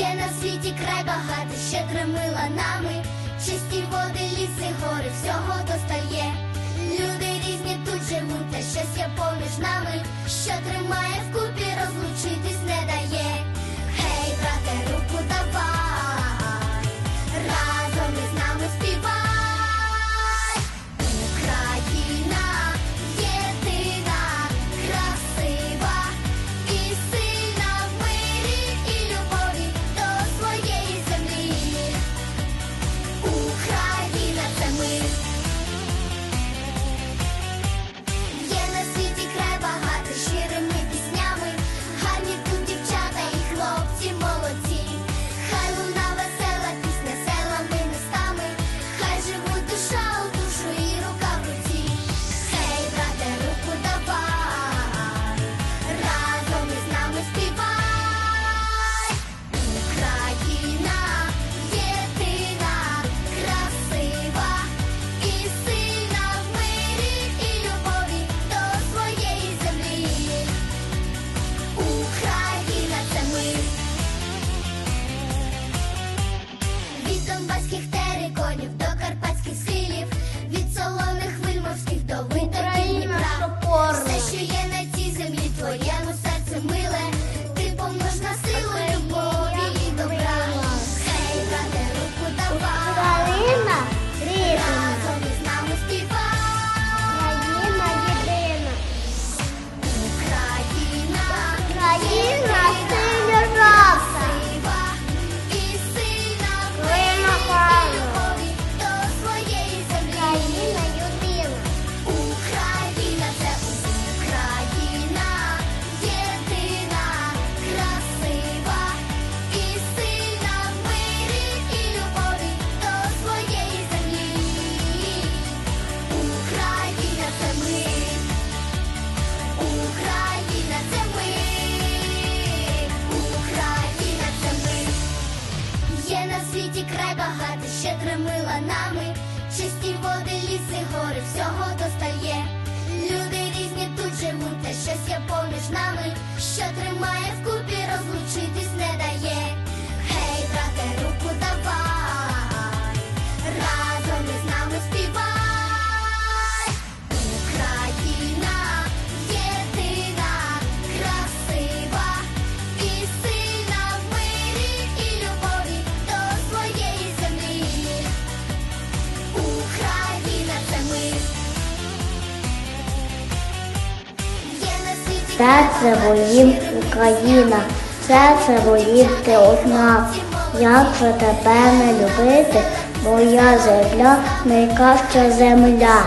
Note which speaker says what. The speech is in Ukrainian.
Speaker 1: Є на світі край багатий, щедре мила нами, чисті води, ліси, гори, всього достає. Люди різні тут живуть, та щастя поміж нами, що тримає. світі край багатий, щедре мила нами, чисті води, ліси, гори, всього достає. Люди різні тут живуть, та щось є поміж нами, що тримає в
Speaker 2: Серце воїн Україна, серце воїн ти одна. Як же тебе не любити, моя земля найкраща земля.